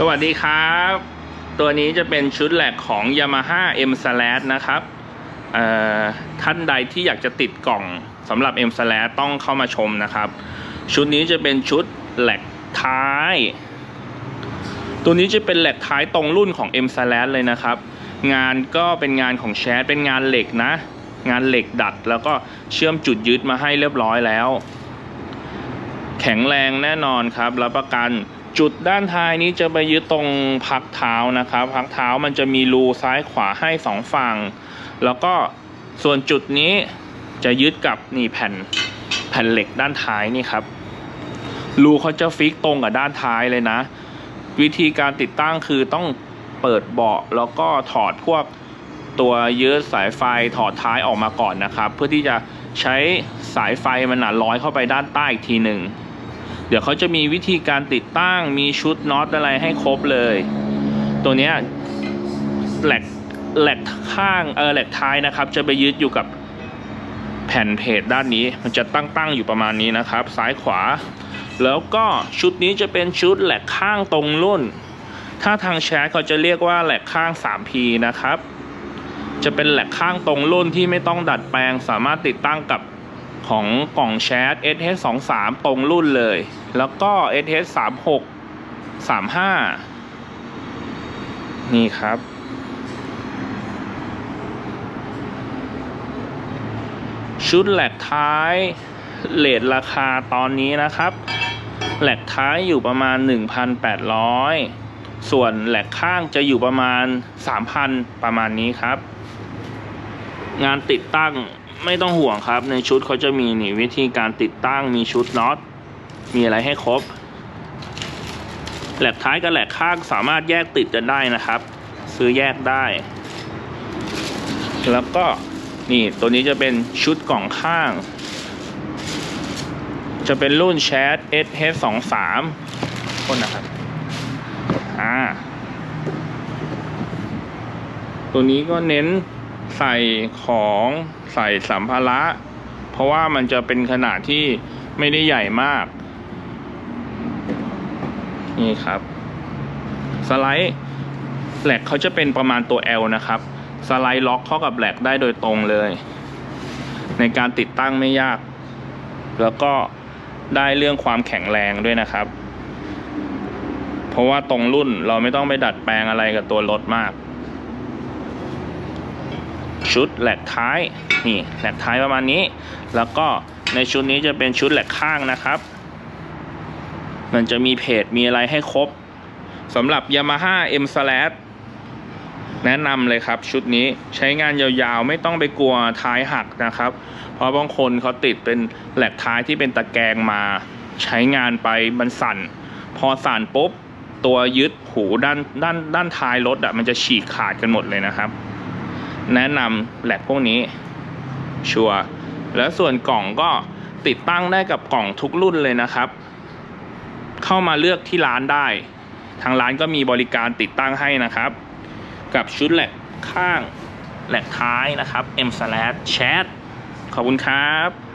สวัสดีครับ ตัวนี้จะเป็นชุดแหลกของ Yamaha M Slash นะครับท่านใดที่อยากจะติดกล่องสำหรับ M Slash ต้องเข้ามาชมนะครับ ชุดนี้จะเป็นชุดแหลกท้าย ตัวนี้จะเป็นแหลกท้ายตรงรุ่นของ M Slash เลยนะครับ งานก็เป็นงานของแชทเป็นงานเหล็กนะ งานเหล็กดัดแล้วก็เชื่อมจุดยึดมาให้เรียบร้อยแล้ว แข็งแรงแน่นอนครับรับประกัน จุดด้านท้ายนี้จะไปยึดตรงพักเท้านะครับ พักเท้ามันจะมีรูซ้ายขวาให้สองฝั่ง แล้วก็ส่วนจุดนี้จะยึดกับนี่แผ่นแผ่นเหล็กด้านท้ายนี่ครับรูเขาจะฟิกตรงกับด้านท้ายเลยนะ วิธีการติดตั้งคือต้องเปิดเบาะแล้วก็ถอดพวกตัวยืดสายไฟถอดท้ายออกมาก่อนนะครับ เพื่อที่จะใช้สายไฟมันหนาร้อยเข้าไปด้านใต้อีกทีหนึ่ง เดี๋ยวเขาจะมีวิธีการติดตั้งมีชุดน็อตอะไรให้ครบเลย ตัวเนี้ยแหลกแหลกข้างเออแหลกท้ายนะครับ จะไปยึดอยู่กับแผ่นเพจด้านนี้ มันจะตั้งตั้งอยู่ประมาณนี้นะครับ ซ้ายขวา แล้วก็ชุดนี้จะเป็นชุดแหลกข้างตรงรุ่น ถ้าทางแชทเขาจะเรียกว่าแหลกข้าง 3P นะครับ จะเป็นแหลกข้างตรงรุ่นที่ไม่ต้องดัดแปลงสามารถติดตั้งกับ ของกล่องแชท SH23 ตรงรุ่นเลย แล้วก็ SH36 35 นี่ครับ ชุดแหลกท้ายเลทราคาตอนนี้นะครับ แหลกท้ายอยู่ประมาณ 1,800 ส่วนแหลกข้างจะอยู่ประมาณ 3,000 ประมาณนี้ครับ งานติดตั้ง ไม่ต้องห่วงครับในชุดเขาจะมีนี่วิธีการติดตั้งมีชุดน็อตมีอะไรให้ครบแหลกท้ายกับแหลกข้างสามารถแยกติดกันได้นะครับ ซื้อแยกได้ แล้วก็นี่ตัวนี้จะเป็นชุดกล่องข้าง จะเป็นรุ่นแชท SH23 คนนะครับอ่าตัวนี้ก็เน้น ใส่ของใส่สัมภาระ เพราะว่ามันจะเป็นขนาดที่ไม่ได้ใหญ่มาก นี่ครับ สไลด์แหลกเขาจะเป็นประมาณตัว L นะครับ สไลด์ล็อกเข้ากับแหลกได้โดยตรงเลย ในการติดตั้งไม่ยาก แล้วก็ได้เรื่องความแข็งแรงด้วยนะครับ เพราะว่าตรงรุ่นเราไม่ต้องไปดัดแปลงอะไรกับตัวรถมาก ชุดแหลกท้ายนี่แหลกท้ายประมาณนี้ แล้วก็ในชุดนี้จะเป็นชุดแหลกข้างนะครับ มันจะมีเพจมีอะไรให้ครบสำหรับ Yamaha M Slash แนะนำเลยครับชุดนี้ใช้งานยาวๆ ไม่ต้องไปกลัวท้ายหักนะครับ เพราะบางคนเขาติดเป็นแหลกท้ายที่เป็นตะแกรงมา ใช้งานไปมันสั่น พอสั่นปุ๊บ ตัวยึดหูด้านด้านด้านท้ายรถอะมันจะฉีกขาดกันหมดเลยนะครับ แนะนำแหลกพวกนี้ชัวร์แล้วส่วนกล่องก็ติดตั้งได้กับกล่องทุกรุ่นเลยนะครับ เข้ามาเลือกที่ร้านได้ ทางร้านก็มีบริการติดตั้งให้นะครับ กับชุดแหลกข้างแหลกท้ายนะครับ M slash chat ขอบคุณครับ